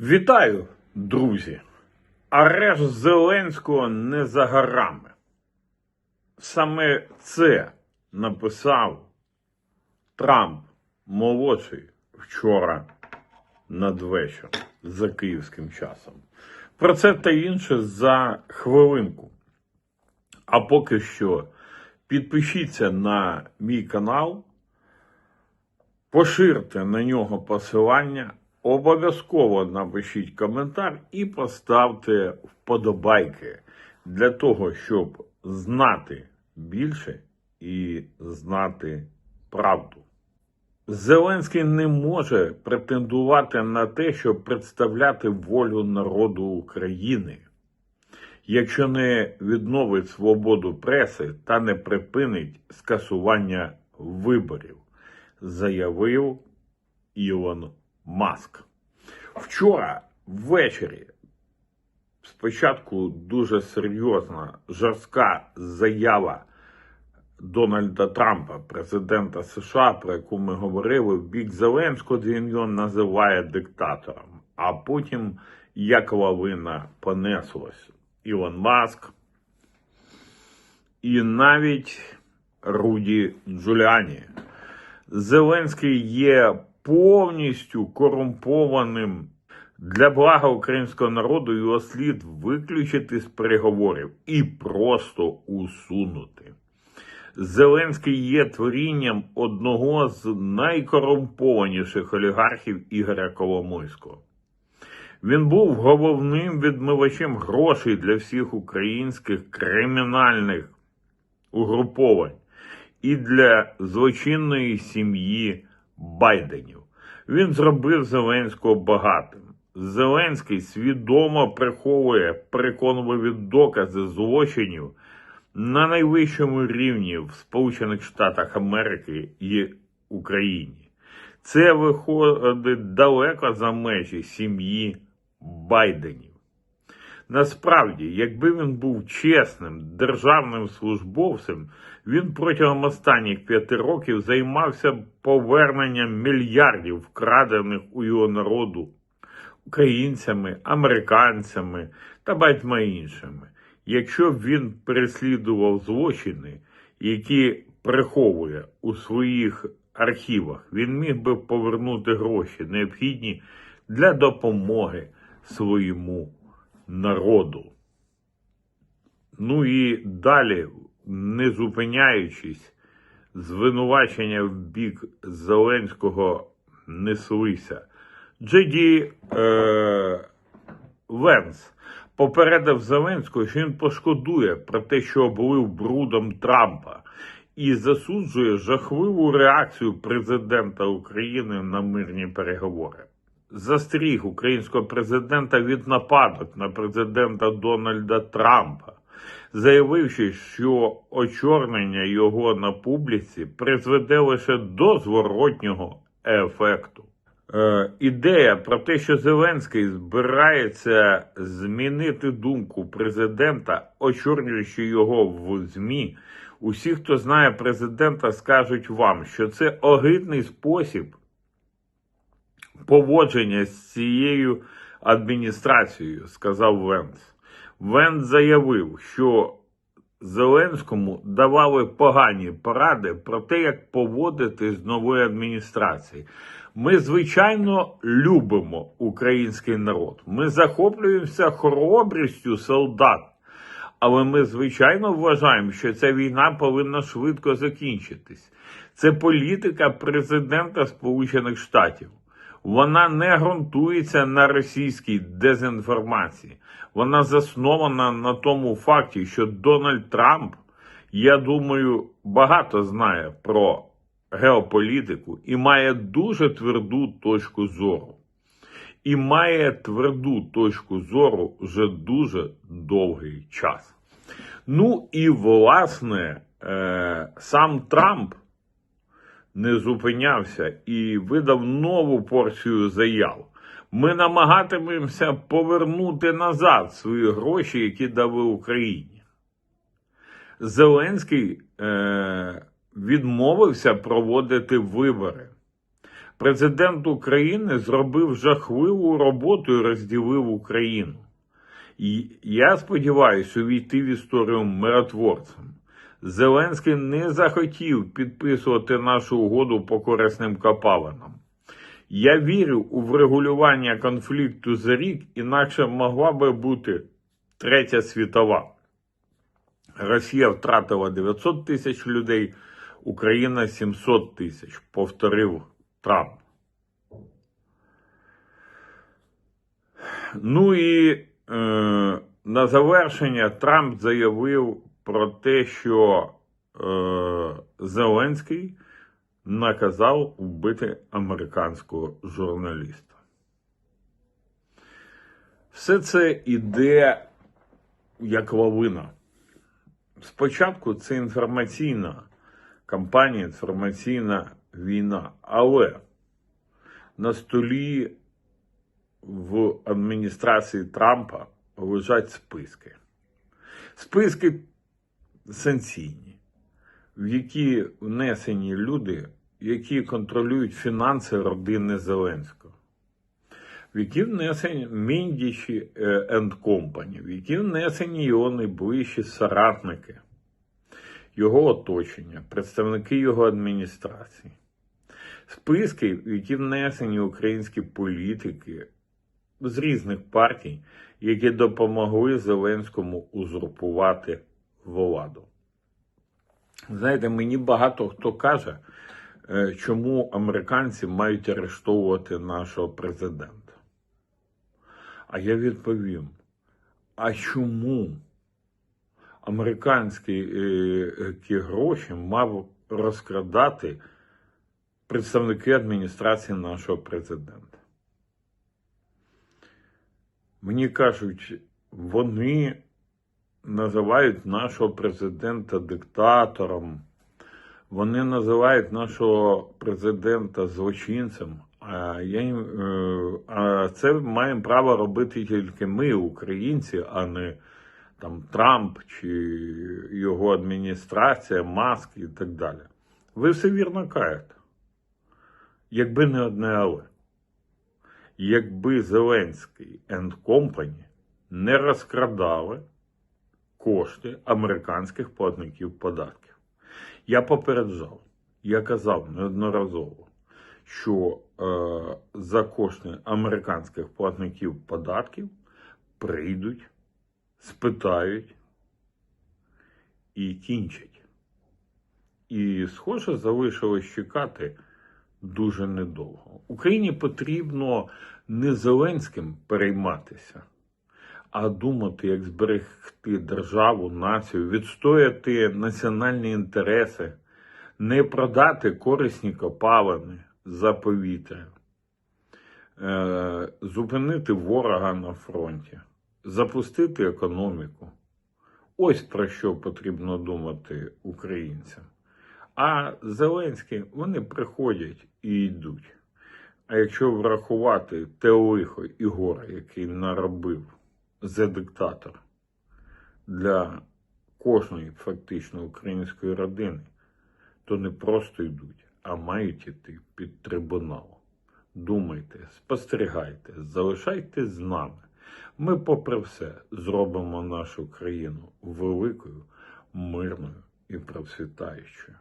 Вітаю, друзі! Арешт Зеленського не за горами. Саме це написав Трамп молодший вчора надвечір за київським часом. Про це та інше за хвилинку. А поки що підпишіться на мій канал, поширте на нього посилання, обов'язково напишіть коментар і поставте вподобайки для того, щоб знати більше і знати правду. Зеленський не може претендувати на те, щоб представляти волю народу України, якщо не відновить свободу преси та не припинить скасування виборів, заявив Ілон Маск. Вчора ввечері спочатку дуже серйозна жорстка заява Дональда Трампа, президента США, про яку ми говорили, в бік Зеленського, де він його називає диктатором. А потім, як лавина понеслось, Ілон Маск і навіть Руді Джуліані. Зеленський є повністю корумпованим для блага українського народу його слід виключити з переговорів і просто усунути. Зеленський є творінням одного з найкорумпованіших олігархів Ігоря Коломойського. Він був головним відмивачем грошей для всіх українських кримінальних угруповань і для злочинної сім'ї Байденів. Він зробив Зеленського багатим. Зеленський свідомо приховує переконливі докази злочинів на найвищому рівні в Сполучених Штатах Америки і Україні. Це виходить далеко за межі сім'ї Байденів. Насправді, якби він був чесним державним службовцем, він протягом останніх п'яти років займався поверненням мільярдів вкрадених у його народу українцями, американцями та багатьма іншими. Якщо б він переслідував злочини, які приховує у своїх архівах, він міг би повернути гроші, необхідні для допомоги своєму народу. Ну і далі, не зупиняючись, звинувачення в бік Зеленського неслися. Джеді е, Венс попередив Зеленського, що він пошкодує про те, що облив брудом Трампа, і засуджує жахливу реакцію президента України на мирні переговори. Застеріг українського президента від нападок на президента Дональда Трампа, заявивши, що очорнення його на публіці призведе лише до зворотнього ефекту. Е, ідея про те, що Зеленський збирається змінити думку президента, очорнюючи його в ЗМІ, усі, хто знає президента, скажуть вам, що це огидний спосіб поводження з цією адміністрацією, сказав Венс. Венс заявив, що Зеленському давали погані поради про те, як поводити з нової адміністрації. Ми, звичайно, любимо український народ. Ми захоплюємося хоробрістю солдат. Але ми, звичайно, вважаємо, що ця війна повинна швидко закінчитись. Це політика президента Сполучених Штатів. Вона не ґрунтується на російській дезінформації. Вона заснована на тому факті, що Дональд Трамп, я думаю, багато знає про геополітику і має дуже тверду точку зору. І має тверду точку зору вже дуже довгий час. Ну і власне е, сам Трамп не зупинявся і видав нову порцію заяв. Ми намагатимемося повернути назад свої гроші, які дали Україні. Зеленський е, відмовився проводити вибори. Президент України зробив жахливу роботу і розділив Україну. І я сподіваюся увійти в історію миротворцем. Зеленський не захотів підписувати нашу угоду по корисним копалинам. Я вірю у врегулювання конфлікту за рік, інакше могла би бути третя світова. Росія втратила 900 тисяч людей, Україна 700 тисяч, повторив Трамп. Ну і е, на завершення Трамп заявив про те, що е, Зеленський наказав вбити американського журналіста. Все це іде як лавина. Спочатку це інформаційна кампанія, інформаційна війна, але на столі в адміністрації Трампа лежать списки. Списки сенсійні, в які внесені люди, які контролюють фінанси родини Зеленського, в які внесені Міндічі енд Компані, в які внесені його найближчі соратники, його оточення, представники його адміністрації. Списки, в які внесені українські політики з різних партій, які допомогли Зеленському узурпувати владу. Знаєте, мені багато хто каже, е, чому американці мають арештовувати нашого президента. А я відповім: а чому американські е, гроші мав розкрадати представники адміністрації нашого президента? Мені кажуть, вони називають нашого президента диктатором. Вони називають нашого президента злочинцем. А я е, а це маємо право робити тільки ми, українці, а не там Трамп чи його адміністрація, Маск і так далі. Ви все вірно кажете. Якби не одне але. Якби Зеленський and Company не розкрадали кошти американських платників податків. Я попереджав, я казав неодноразово, що е, за кошти американських платників податків прийдуть, спитають і кінчать. І, схоже, залишилось чекати дуже недовго. Україні потрібно не Зеленським перейматися а думати, як зберегти державу, націю, відстояти національні інтереси, не продати корисні копалини за повітря, е, зупинити ворога на фронті, запустити економіку. Ось про що потрібно думати українцям. А Зеленські вони приходять і йдуть. А якщо врахувати те лихо і горе, який наробив за диктатор для кожної фактично української родини, то не просто йдуть, а мають іти під трибунал. Думайте, спостерігайте, залишайтесь з нами. Ми, попри все, зробимо нашу країну великою, мирною і процвітаючою.